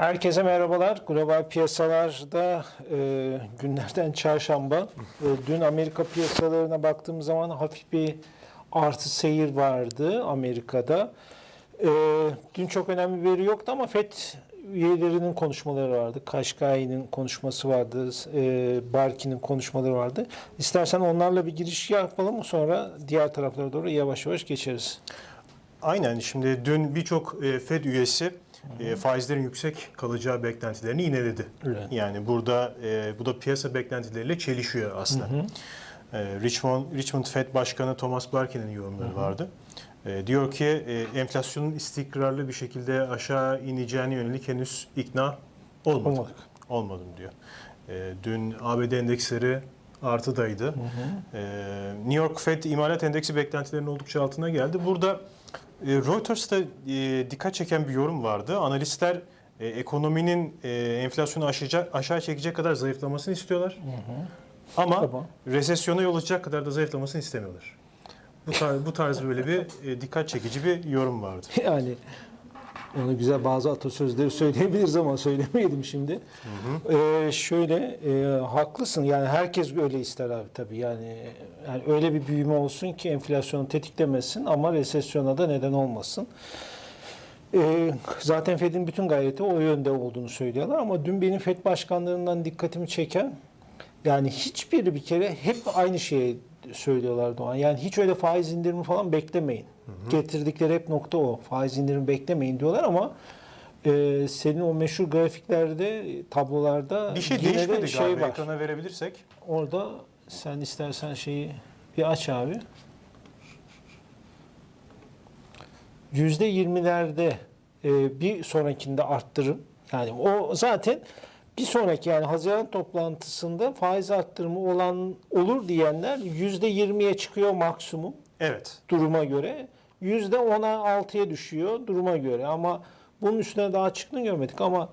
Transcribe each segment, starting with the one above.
Herkese merhabalar. Global piyasalarda e, günlerden çarşamba. E, dün Amerika piyasalarına baktığımız zaman hafif bir artı seyir vardı Amerika'da. E, dün çok önemli bir veri yoktu ama FED üyelerinin konuşmaları vardı. Kaşkay'ın konuşması vardı. E, Barki'nin konuşmaları vardı. İstersen onlarla bir giriş yapalım sonra diğer taraflara doğru yavaş yavaş geçeriz. Aynen. Şimdi dün birçok e, Fed üyesi e, faizlerin yüksek kalacağı beklentilerini yineledi. Evet. Yani burada e, bu da piyasa beklentileriyle çelişiyor aslında. E, Richmond Richmond Fed Başkanı Thomas Barkin'in yorumları vardı. E, diyor ki e, enflasyonun istikrarlı bir şekilde aşağı ineceğine yönelik henüz ikna olmadım. Olmadık. Olmadım diyor. E, dün ABD endeksleri artıdaydı. E, New York Fed imalat endeksi beklentilerinin oldukça altına geldi. Burada Reuters'ta e, dikkat çeken bir yorum vardı. Analistler e, ekonominin e, enflasyonu aşağı, çekecek kadar zayıflamasını istiyorlar. Ama Tamam. resesyona yol açacak kadar da zayıflamasını istemiyorlar. Bu tarz, bu tarz böyle bir e, dikkat çekici bir yorum vardı. Yani ona güzel bazı atasözleri söyleyebiliriz ama söylemeyelim şimdi. Ee, şöyle e, haklısın yani herkes öyle ister abi tabii yani, yani öyle bir büyüme olsun ki enflasyonu tetiklemesin ama resesyona da neden olmasın. Ee, zaten Fed'in bütün gayreti o yönde olduğunu söylüyorlar ama dün benim Fed başkanlarından dikkatimi çeken yani hiçbiri bir kere hep aynı şeyi söylüyorlar Doğan. Yani hiç öyle faiz indirimi falan beklemeyin. Getirdikleri hep nokta o. Faiz indirimi beklemeyin diyorlar ama e, senin o meşhur grafiklerde, tablolarda Bir şey yine de değişmedi şey galiba. var. Ekrana verebilirsek. Orada sen istersen şeyi bir aç abi. Yüzde yirmilerde e, bir sonrakinde arttırım. Yani o zaten bir sonraki yani Haziran toplantısında faiz arttırımı olan olur diyenler yüzde yirmiye çıkıyor maksimum Evet. duruma göre. Yüzde ona altıya düşüyor duruma göre ama bunun üstüne daha çıktığını görmedik ama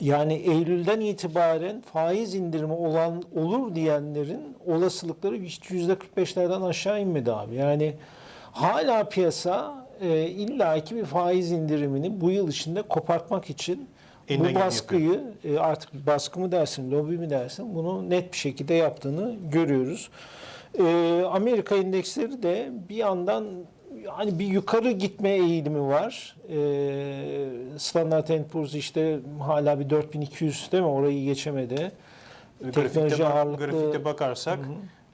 yani Eylül'den itibaren faiz indirimi olan olur diyenlerin olasılıkları hiç yüzde 45'lerden aşağı inmedi abi. Yani hala piyasa e, illaki bir faiz indirimini bu yıl içinde kopartmak için bu baskıyı e, artık baskı mı dersin, lobi mi dersin bunu net bir şekilde yaptığını görüyoruz. E, Amerika endeksleri de bir yandan hani bir yukarı gitme eğilimi var. E, Standard Poor's işte hala bir 4200 değil mi? Orayı geçemedi. Teknoloji Grafikte, ağırlıklı grafikte bakarsak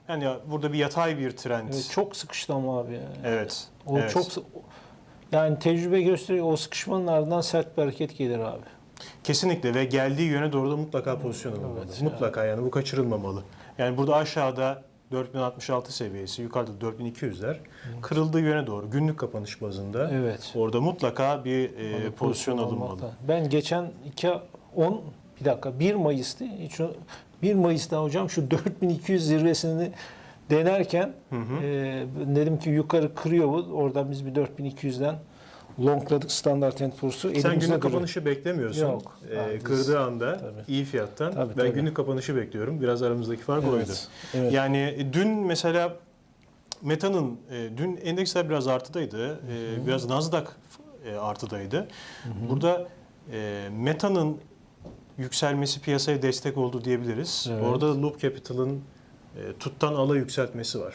yani burada bir yatay bir trend. Evet, çok sıkıştı ama abi. Yani. Evet. O evet. çok yani tecrübe gösteriyor o sıkışmanın ardından sert bir hareket gelir abi. Kesinlikle ve geldiği yöne doğru da mutlaka pozisyon alınmalı. Evet, mutlaka yani bu kaçırılmamalı. Yani burada aşağıda 4066 seviyesi, yukarıda 4200'ler kırıldığı yöne doğru günlük kapanış bazında Evet. orada mutlaka bir e, Orada pozisyon alınmalı. olmakta. Ben geçen 2 10 bir dakika 1 Mayıs'tı. Hiç o- 1 Mayıs'ta hocam şu 4200 zirvesini denerken e, dedim ki yukarı kırıyor bu. Oradan biz bir 4200'den longladık standart Poor's'u. Sen Elimizde günlük duruyor. kapanışı beklemiyorsun. Yok. Ee, biz- kırdığı anda Tabii. iyi fiyattan. Tabii, ben tabii. günlük kapanışı bekliyorum. Biraz aramızdaki fark Evet, oydu. evet. Yani e, dün mesela Meta'nın e, dün endeksler biraz artıdaydı. E, biraz Nasdaq e, artıdaydı. Burada e, Meta'nın yükselmesi piyasaya destek oldu diyebiliriz. Evet. Orada Loop Capital'ın e, tuttan ala yükseltmesi var.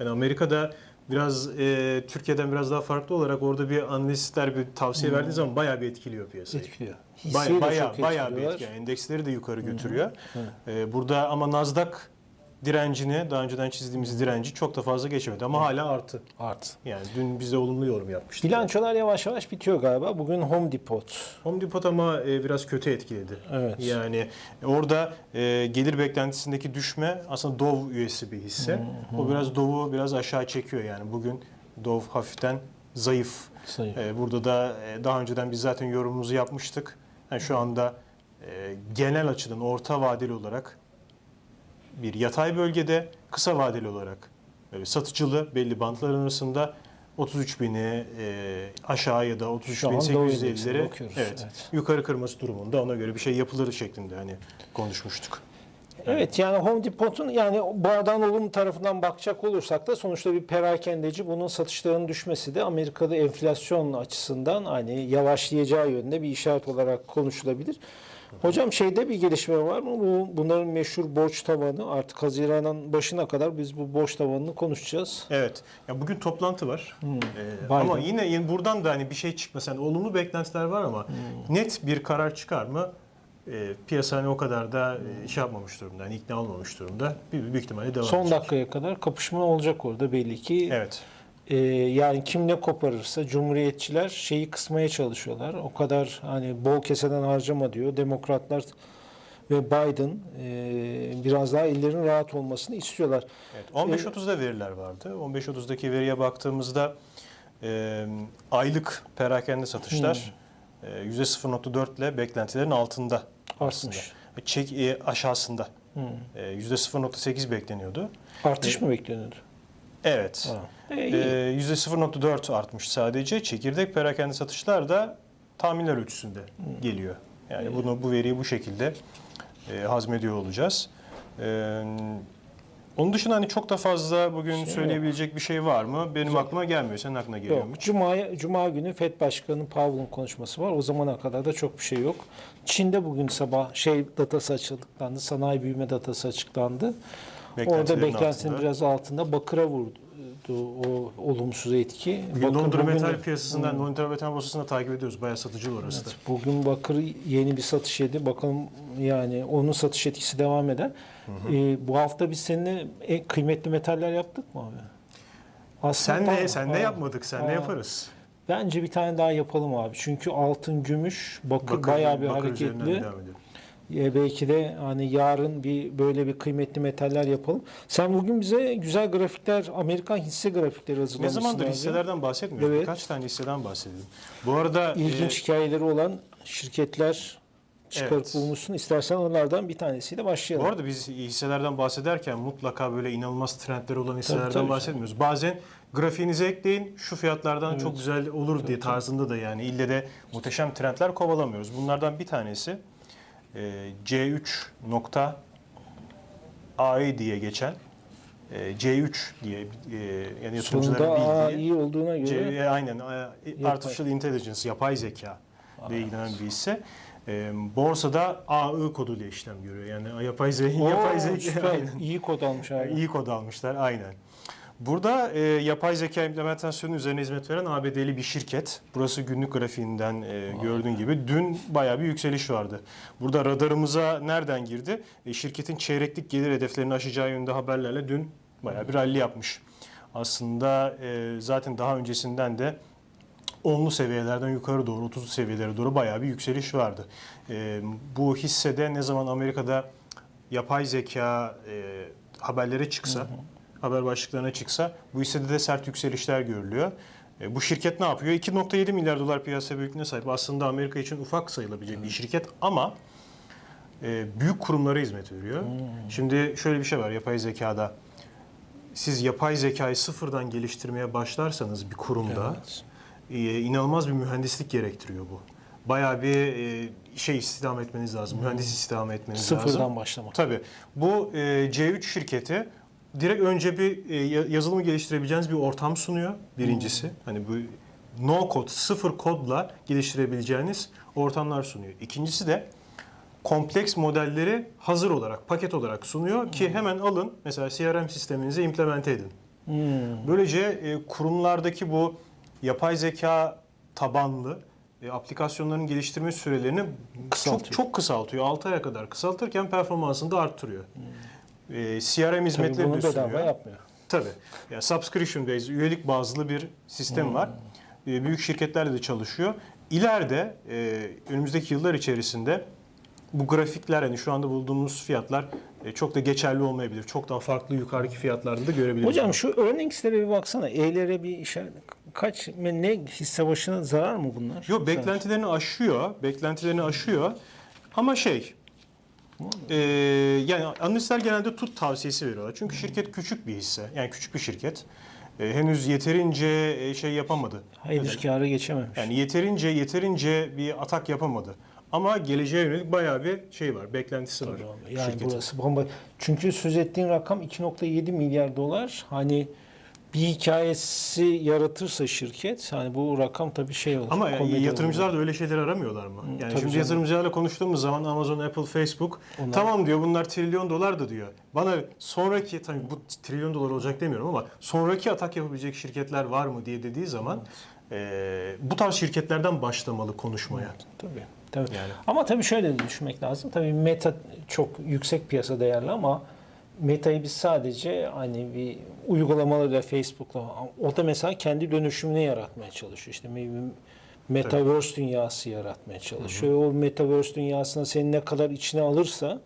Yani Amerika'da biraz e, Türkiye'den biraz daha farklı olarak orada bir analistler bir tavsiye verdiği zaman bayağı bir etkiliyor piyasayı. etkiliyor. Hisseyi de baya, çok bayağı bir etkiliyorlar. etki. Yani endeksleri de yukarı götürüyor. Evet. Ee, burada ama Nasdaq direncini, daha önceden çizdiğimiz direnci çok da fazla geçemedi ama hala artı. Artı. Yani dün bize olumlu yorum yapmıştı. Bilançolar yavaş yavaş bitiyor galiba. Bugün Home Depot. Home Depot ama e, biraz kötü etkiledi. Evet. Yani orada e, gelir beklentisindeki düşme aslında Dov üyesi bir hisse. O biraz Dov'u biraz aşağı çekiyor yani. Bugün Dov hafiften zayıf. Sayı. E, burada da e, daha önceden biz zaten yorumumuzu yapmıştık. Yani şu anda e, genel açıdan orta vadeli olarak bir yatay bölgede, kısa vadeli olarak böyle satıcılı belli bantlar arasında 33 bini e, aşağı ya da 33 Şu bin an Dow 850'leri endeksine bakıyoruz, evet, evet. yukarı kırması durumunda ona göre bir şey yapılır şeklinde hani konuşmuştuk. Evet yani Home Depot'un yani bardağın olumlu tarafından bakacak olursak da sonuçta bir perakendeci bunun satışlarının düşmesi de Amerika'da enflasyon açısından hani yavaşlayacağı yönünde bir işaret olarak konuşulabilir. Hocam şeyde bir gelişme var mı? Bu bunların meşhur borç tavanı artık Haziran'ın başına kadar biz bu borç tavanını konuşacağız. Evet. Ya bugün toplantı var. Ee, Biden. ama yine, yine buradan da hani bir şey çıkmasa yani olumlu beklentiler var ama net bir karar çıkar mı? Ee, piyasa hani o kadar da e, şey yapmamış durumda. Hani ikna olmamış durumda. Büyük, büyük ihtimalle devam Son edecek. dakikaya kadar kapışma olacak orada belli ki. Evet. Ee, yani kim ne koparırsa Cumhuriyetçiler şeyi kısmaya çalışıyorlar. O kadar hani bol keseden harcama diyor. Demokratlar ve Biden e, biraz daha ellerin rahat olmasını istiyorlar. Evet, 15.30'da veriler vardı. 15.30'daki veriye baktığımızda e, aylık perakende satışlar e, %0.4 ile beklentilerin altında. Artmış. Çek, e, aşağısında. Hı. E, %0.8 bekleniyordu. Artış mı bekleniyordu? Evet. Ha. E, iyi. Ee, %0.4 artmış sadece. Çekirdek perakende satışlar da tahminler ölçüsünde geliyor. Yani bunu bu veriyi bu şekilde e, hazmediyor olacağız. Ee, onun dışında hani çok da fazla bugün Şey söyleyebilecek bir şey var mı? Benim aklıma gelmiyor. Senin aklına geliyor mu? Yok. Cuma, Cuma günü FED Başkanı Powell'ın konuşması var. O zamana kadar da çok bir şey yok. Çin'de bugün sabah şey datası açıklandı. Sanayi büyüme datası açıklandı. Orada beklentinin altında. biraz altında. Bakıra vurdu o olumsuz etki. Bugün Londra metal piyasasından, Londra metal borsasında takip ediyoruz. Bayağı satıcı orası da. Evet, bugün Bakır yeni bir satış yedi. Bakalım yani onun satış etkisi devam eder. Ee, bu hafta biz seninle en kıymetli metaller yaptık mı abi? Aslında Sen de, sen de yapmadık. Sen de yaparız. Bence bir tane daha yapalım abi. Çünkü altın, gümüş, bakır, Bakır- bayağı bir bakır hareketli. Ee, belki de hani yarın bir böyle bir kıymetli metaller yapalım. Sen bugün bize güzel grafikler, Amerikan hisse grafikleri Ne hazırlamışsın. zamandır abi. hisselerden bahsetmiyoruz. Evet. Birkaç tane hisseden bahsedelim. Bu arada İlginç e, hikayeleri olan şirketler çıkarıp Evet. bulmuşsun. İstersen onlardan bir tanesiyle başlayalım. Bu arada biz hisselerden bahsederken mutlaka böyle inanılmaz trendleri olan hisselerden tabii. bahsetmiyoruz. Bazen grafiğinize ekleyin şu fiyatlardan çok güzel olur diye tarzında da yani ille de muhteşem trendler kovalamıyoruz. Bunlardan bir tanesi e, C3.AI diye geçen e, C3 diye e, yani yatırımcıların bildiği iyi olduğuna göre C- e, aynen e, artificial intelligence yapay zeka ile ilgilenen bir hisse. E, borsada AI koduyla işlem görüyor. Yani yapay zeka yapay zeka süper. iyi kod almış abi. İyi kod almışlar aynen. Burada e, yapay zeka implementasyonu üzerine hizmet veren ABD'li bir şirket. Burası günlük grafiğinden e, gördüğün gibi dün bayağı bir yükseliş vardı. Burada radarımıza nereden girdi? E, şirketin çeyreklik gelir hedeflerini aşacağı yönünde haberlerle dün bayağı bir rally yapmış. Aslında e, zaten daha öncesinden de onlu seviyelerden yukarı doğru 30'lu seviyelere doğru bayağı bir yükseliş vardı. E, bu hissede ne zaman Amerika'da yapay zeka e, haberlere çıksa, haber başlıklarına çıksa bu hissede de sert yükselişler görülüyor. E, bu şirket ne yapıyor? 2.7 milyar dolar piyasa büyüklüğüne sahip. Aslında Amerika için ufak sayılabilecek bir şirket ama e, büyük kurumlara hizmet veriyor. Şimdi şöyle bir şey var yapay zekada. Siz yapay zekayı sıfırdan geliştirmeye başlarsanız bir kurumda Evet. e, inanılmaz bir mühendislik gerektiriyor bu. Bayağı bir e, şey istihdam etmeniz lazım. Mühendis istihdam etmeniz lazım. Sıfırdan başlamak. Tabii. Bu e, C3 şirketi direkt önce bir e, ya- yazılımı geliştirebileceğiniz bir ortam sunuyor. Birincisi. Hani bu no kod, sıfır kodla geliştirebileceğiniz ortamlar sunuyor. İkincisi de kompleks modelleri hazır olarak, paket olarak sunuyor ki hemen alın mesela CRM sisteminize implemente edin. Hmm. Böylece e, kurumlardaki bu yapay zeka tabanlı e, aplikasyonların geliştirme sürelerini Kısaltıyor. çok çok kısaltıyor. 6 aya kadar kısaltırken performansını da arttırıyor. E, CRM Tabii hizmetleri bunu de bedava sunuyor. yapmıyor. Tabii. Yani subscription based, üyelik bazlı bir sistem var. E, büyük şirketlerle de çalışıyor. İleride e, önümüzdeki yıllar içerisinde bu grafikler hani şu anda bulduğumuz fiyatlar e, çok da geçerli olmayabilir. Çok daha farklı yukarıdaki fiyatlarda da görebiliriz. Hocam şu earnings'lere bir baksana. E'lere bir işaret. Kaç ne hisse başına zarar mı bunlar? Yok beklentilerini aşıyor. Beklentilerini aşıyor. Ama şey e, yani analistler genelde tut tavsiyesi veriyorlar. Çünkü şirket küçük bir hisse. Yani küçük bir şirket. E, henüz yeterince e, şey yapamadı. Henüz kâra geçememiş. Yani yeterince yeterince bir atak yapamadı. Ama geleceğe yönelik bayağı bir şey var, beklentisi var. Tabii abi. Yani şirketin. burası bomba. Çünkü söz ettiğin rakam 2.7 milyar dolar. Hani bir hikayesi yaratırsa şirket hani bu rakam tabii şey olur. Ama komedi yatırımcılar olur. da öyle şeyler aramıyorlar mı? Yani tabii şimdi canım. yatırımcılarla konuştuğumuz zaman Amazon, Apple, Facebook Onlar- tamam diyor bunlar trilyon dolar da diyor. Bana sonraki tabii bu trilyon dolar olacak demiyorum ama sonraki atak yapabilecek şirketler var mı diye dediği zaman eee, bu tarz şirketlerden başlamalı konuşmaya. Tabii. Tabii. Yani. Ama tabii şöyle de düşünmek lazım. Tabii Meta çok yüksek piyasa değerli ama Meta'yı biz sadece hani bir uygulamalarıyla Facebook'la o da mesela kendi dönüşümünü yaratmaya çalışıyor. İşte Metaverse dünyası yaratmaya çalışıyor. O Metaverse dünyasına seni ne kadar içine alırsa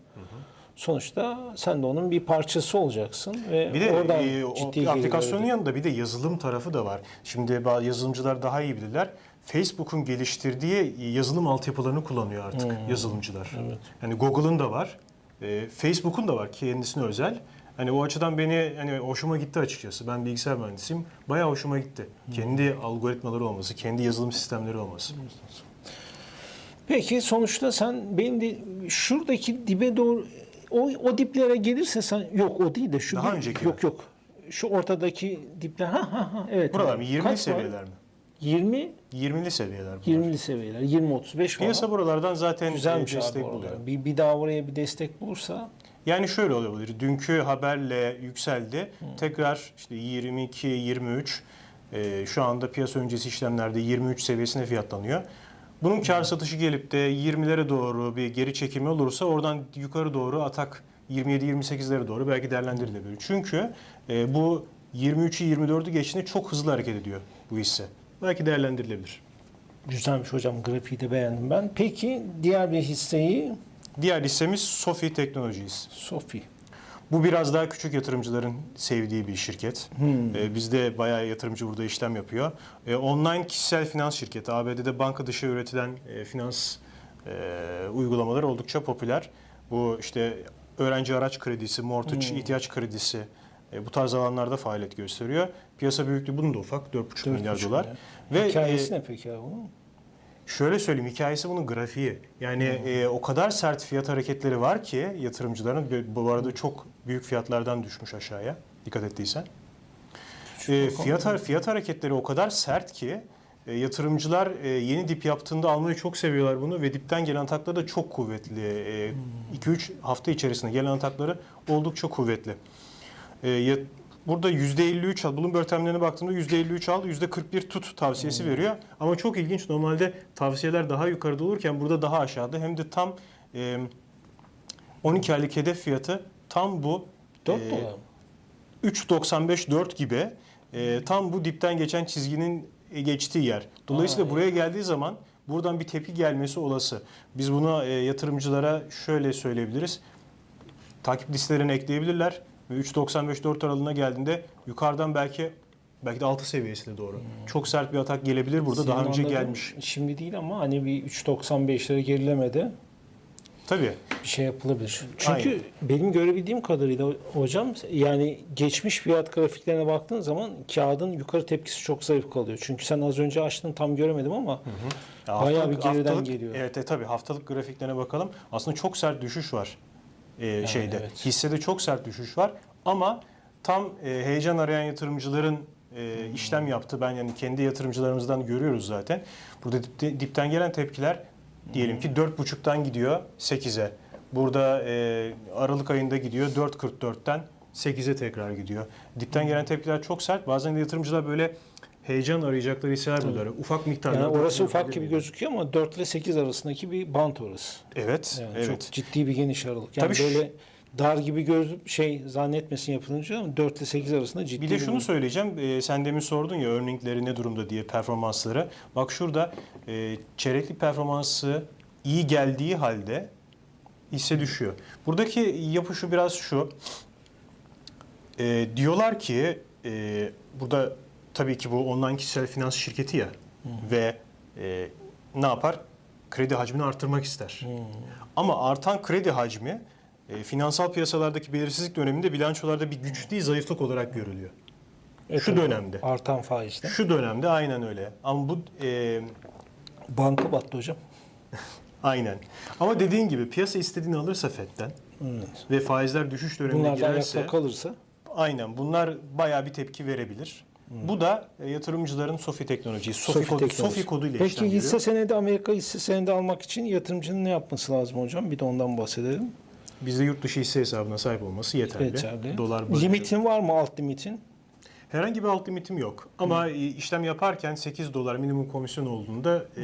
sonuçta sen de onun bir parçası olacaksın ve Bir de oradan e, o ciddi aplikasyonun yanında bir de yazılım tarafı da var. Şimdi yazılımcılar daha iyi bilirler. Facebook'un geliştirdiği yazılım altyapılarını kullanıyor artık yazılımcılar. Yani Google'ın da var. E, Facebook'un da var kendisine özel. Hani o açıdan beni hani hoşuma gitti açıkçası. Ben bilgisayar mühendisiyim. Bayağı hoşuma gitti. Kendi algoritmaları olması, kendi yazılım sistemleri olması. Peki sonuçta sen benim de şuradaki dibe doğru o, o diplere gelirse sen yok o değil de şu Daha bir- önceki yok yok. Şu ortadaki dipler ha ha ha evet. Buralar mı? 20'li Kaç var? seviyeler mi? 20 20'li seviyeler bunlar. 20'li seviyeler. 20 35 falan. Piyasa buralardan zaten Güzelmiş destek buluyor. Bir, bir daha oraya bir destek bulursa Yani şöyle olabilir. Dünkü haberle yükseldi. Tekrar işte 22, 23 e, şu anda piyasa öncesi işlemlerde 23 seviyesine fiyatlanıyor. Bunun kar satışı gelip de 20'lere doğru bir geri çekimi olursa oradan yukarı doğru atak 27-28'lere doğru belki değerlendirilebilir. Çünkü e, bu 23'ü 24'ü geçtiğinde çok hızlı hareket ediyor bu hisse. Belki değerlendirilebilir. güzelmiş hocam grafiği de beğendim ben. Peki diğer bir hisseyi Diğer hissemiz Sofi Technologies. Sofi. Bu biraz daha küçük yatırımcıların sevdiği bir şirket. Hmm. Ee, bizde bayağı yatırımcı burada işlem yapıyor. Ee, online kişisel finans şirketi. ABD'de banka dışı üretilen e, finans e, uygulamaları oldukça popüler. Bu işte öğrenci araç kredisi, mortgage, Hmm. ihtiyaç kredisi e, bu tarz alanlarda faaliyet gösteriyor. Piyasa büyüklüğü bunun da ufak 4,5 milyar 4,5 dolar. milyar. Ve Hikayesi e, ne peki abi bunun? Şöyle söyleyeyim hikayesi bunun grafiği. Yani e, o kadar sert fiyat hareketleri var ki yatırımcıların bu arada çok büyük fiyatlardan düşmüş aşağıya. Dikkat ettiysen. E, fiyat fiyat hareketleri o kadar sert ki e, yatırımcılar e, yeni dip yaptığında almayı çok seviyorlar bunu ve dipten gelen atakları da çok kuvvetli. 2-3 hafta içerisinde gelen atakları oldukça kuvvetli. E, Burada %53 al. Bloomberg terminlerine baktığımda %53 al, %41 tut tavsiyesi veriyor. Ama çok ilginç. Normalde tavsiyeler daha yukarıda olurken burada daha aşağıda. Hem de tam e, 12 aylık hedef fiyatı tam bu 4 e, dolar mı? 3.95-4 gibi e, tam bu dipten geçen çizginin geçtiği yer. Dolayısıyla Aa, buraya geldiği zaman buradan bir tepki gelmesi olası. Biz buna e, yatırımcılara şöyle söyleyebiliriz. Takip listelerine ekleyebilirler ve 3.95-4 aralığına geldiğinde yukarıdan belki belki de 6 seviyesine doğru. Hmm. Çok sert bir atak gelebilir burada daha Senin önce anladığın gelmiş. Şimdi değil ama hani bir 3.95'lere gerilemede Tabii. bir şey yapılabilir. Çünkü Aynen. benim görebildiğim kadarıyla hocam yani geçmiş fiyat grafiklerine baktığın zaman kağıdın yukarı tepkisi çok zayıf kalıyor. Çünkü sen az önce açtın tam göremedim ama Ya Bayağı bir haftalık- geriden haftalık- geliyor. Evet e, tabii haftalık grafiklerine bakalım. Aslında çok sert düşüş var e, şeyde. evet. Hissede çok sert düşüş var ama tam e, heyecan arayan yatırımcıların e, Hmm. işlem yaptı. Ben yani kendi yatırımcılarımızdan görüyoruz zaten. Burada dipte- dipten gelen tepkiler diyelim Hmm. ki 4.5'tan gidiyor 8'e. Burada e, Aralık ayında gidiyor 4.44'ten 8'e tekrar gidiyor. Dipten gelen tepkiler çok sert. Bazen de yatırımcılar böyle heyecan arayacakları hisseler buluyorlar. Ufak miktarda. yani orası ufak gibi gözüküyor ama 4 ile 8 arasındaki bir bant orası. Evet, Yani evet. çok ciddi bir geniş aralık. Yani Tabii böyle dar gibi göz şey zannetmesin yapılınca ama 4 ile 8 arasında ciddi Bir de şunu bir- söyleyeceğim. Ee, sen demin sordun ya earningleri ne durumda diye performansları. Bak şurada e, çeyreklik performansı iyi geldiği halde hisse düşüyor. Buradaki yapı şu biraz şu. E, diyorlar ki e, burada tabii ki bu online kişisel finans şirketi ya ve e, ne yapar? Kredi hacmini artırmak ister. Ama artan kredi hacmi e, finansal piyasalardaki belirsizlik döneminde bilançolarda bir güç değil zayıflık olarak görülüyor. Evet, şu evet. dönemde. artan faizle. Şu dönemde aynen öyle. Ama bu e, Banka battı hocam. Aynen. Ama dediğin gibi piyasa istediğini alırsa FED'den ve faizler düşüş dönemine Bunlardan girerse ayakta kalırsa aynen bunlar bayağı bir tepki verebilir. Bu da e, yatırımcıların SOFI teknolojiyi, SOFI, Sofi kodu, teknolojisi. SOFI koduyla Peki işlem hisse senedi Amerika hisse senedi almak için yatırımcının ne yapması lazım hocam? Bir de ondan bahsedelim. Bizde yurt dışı hisse hesabına sahip olması yeterli. Yeterli. Dolar bazlı. Limitin var mı alt limitin? Herhangi bir alt limitim yok. Ama e, işlem yaparken 8 dolar minimum komisyon olduğunda e,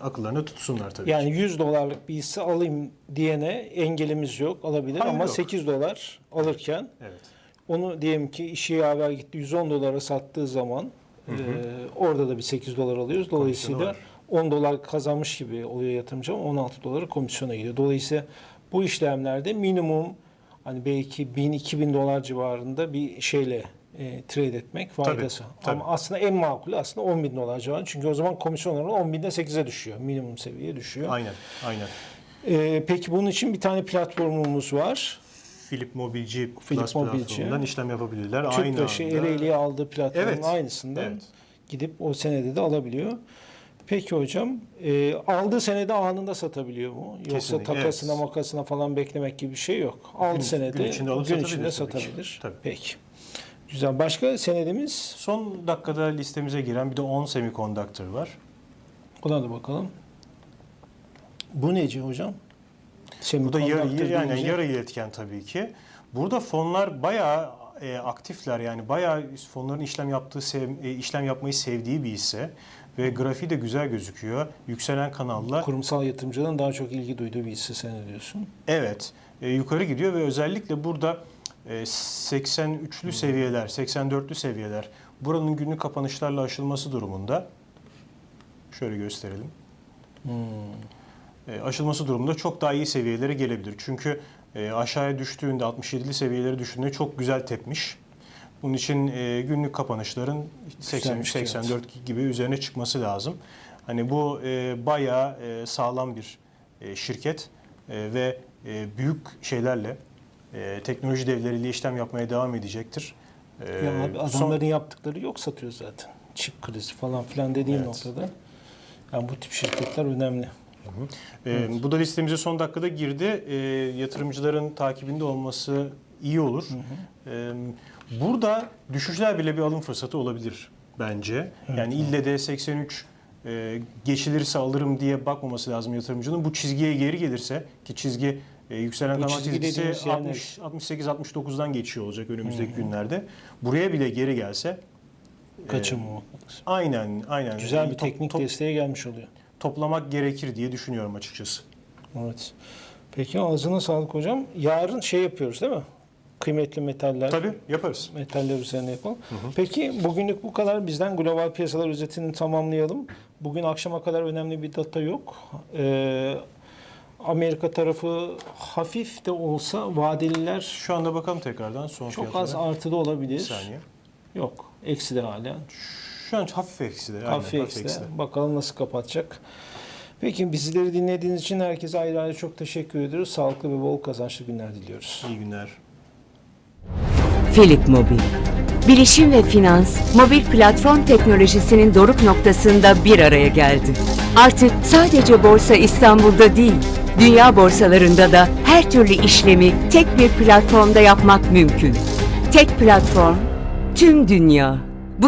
akıllarına tutsunlar tabii Yani ki. 100 dolarlık bir hisse alayım diyene engelimiz yok alabilir Hayır, ama yok. 8 dolar alırken Evet. Onu diyelim ki işi yaver gitti 110 dolara sattığı zaman e, orada da bir 8 dolar alıyoruz. Dolayısıyla var. 10 dolar kazanmış gibi oluyor yatırımcı ama 16 dolara komisyona gidiyor. Dolayısıyla bu işlemlerde minimum hani belki 1000-2000 dolar civarında bir şeyle e, trade etmek faydası. tabii. Ama aslında en makulü aslında 10 bin dolar civarında. Çünkü o zaman komisyon oranı 10 binden 8'e düşüyor. Minimum seviyeye düşüyor. Aynen. Aynen. E, peki bunun için bir tane platformumuz var. Philip Mobilci Philip platformundan işlem yapabilirler. Aynı Tüpraş'ı anda. Ereğli'ye aldığı platformun Evet. aynısından Evet. gidip o senede de alabiliyor. Peki hocam e, aldığı senede anında satabiliyor mu? Yoksa Kesinlikle, takasına evet. makasına falan beklemek gibi bir şey yok. Aldı Gün- senede gün içinde alıp gün satabilir içinde tabii satabilir. Tabii. Peki. Güzel. Başka senedimiz? Son dakikada listemize giren bir de 10 semiconductor var. Ona da bakalım. Bu neci hocam? Bu da yarı, yani deyince- yarı iletken tabii ki. Burada fonlar bayağı e, aktifler yani bayağı fonların işlem yaptığı sev- e, işlem yapmayı sevdiği bir hisse ve grafiği de güzel gözüküyor. Yükselen kanalla kurumsal yatırımcıların daha çok ilgi duyduğu bir hisse senedi diyorsun. evet e, yukarı gidiyor ve özellikle burada e, 83'lü seviyeler, 84'lü seviyeler buranın günlük kapanışlarla aşılması durumunda şöyle gösterelim. E, aşılması durumunda çok daha iyi seviyelere gelebilir. Çünkü e, aşağıya düştüğünde 67'li seviyeleri düşündüğünde çok güzel tepmiş. Bunun için e, günlük kapanışların Güzelmiş, 83-84 gibi üzerine çıkması lazım. Hani bu e, bayağı e, sağlam bir e, şirket e, ve e, büyük şeylerle e, teknoloji devleriyle işlem yapmaya devam edecektir. E, Ya abi son- adamların yaptıkları yok satıyor zaten. Çip krizi falan filan dediğin Evet. noktada. Yani bu tip şirketler önemli. Ee, Bu da listemize son dakikada girdi. Ee, yatırımcıların takibinde olması iyi olur. Ee, burada düşüşler bile bir alım fırsatı olabilir bence. yani ille de 83 e, geçilirse alırım diye bakmaması lazım yatırımcının. Bu çizgiye geri gelirse ki çizgi e, yükselen kanal çizgi çizgisi dediğimiz yer 60 68 69'dan geçiyor olacak önümüzdeki günlerde. Buraya bile geri gelse Kaçım o. aynen aynen Güzel bir teknik top- desteğe gelmiş oluyor. Toplamak gerekir diye düşünüyorum açıkçası. Evet. Peki ağzına sağlık hocam. Yarın şey yapıyoruz değil mi? Kıymetli metaller. Tabii yaparız. Metaller üzerine yapalım. Peki bugünlük bu kadar. Bizden global piyasalar özetini tamamlayalım. Bugün akşama kadar önemli bir data yok. Ee, Amerika tarafı hafif de olsa vadeliler Şu anda bakalım tekrardan son çok fiyatlara. az artıda olabilir. Bir saniye. Yok. Eksi de hala. Şu an hafif eksi de. aynen, Hafif eksi de. Bakalım nasıl kapatacak. Peki bizleri dinlediğiniz için herkese ayrı ayrı çok teşekkür ediyoruz. Sağlıklı ve bol kazançlı günler diliyoruz. İyi günler. Philip Mobil. Bilişim ve finans, mobil platform teknolojisinin doruk noktasında bir araya geldi. Artık sadece Borsa İstanbul'da değil, dünya borsalarında da her türlü işlemi tek bir platformda yapmak mümkün. Tek platform, tüm dünya.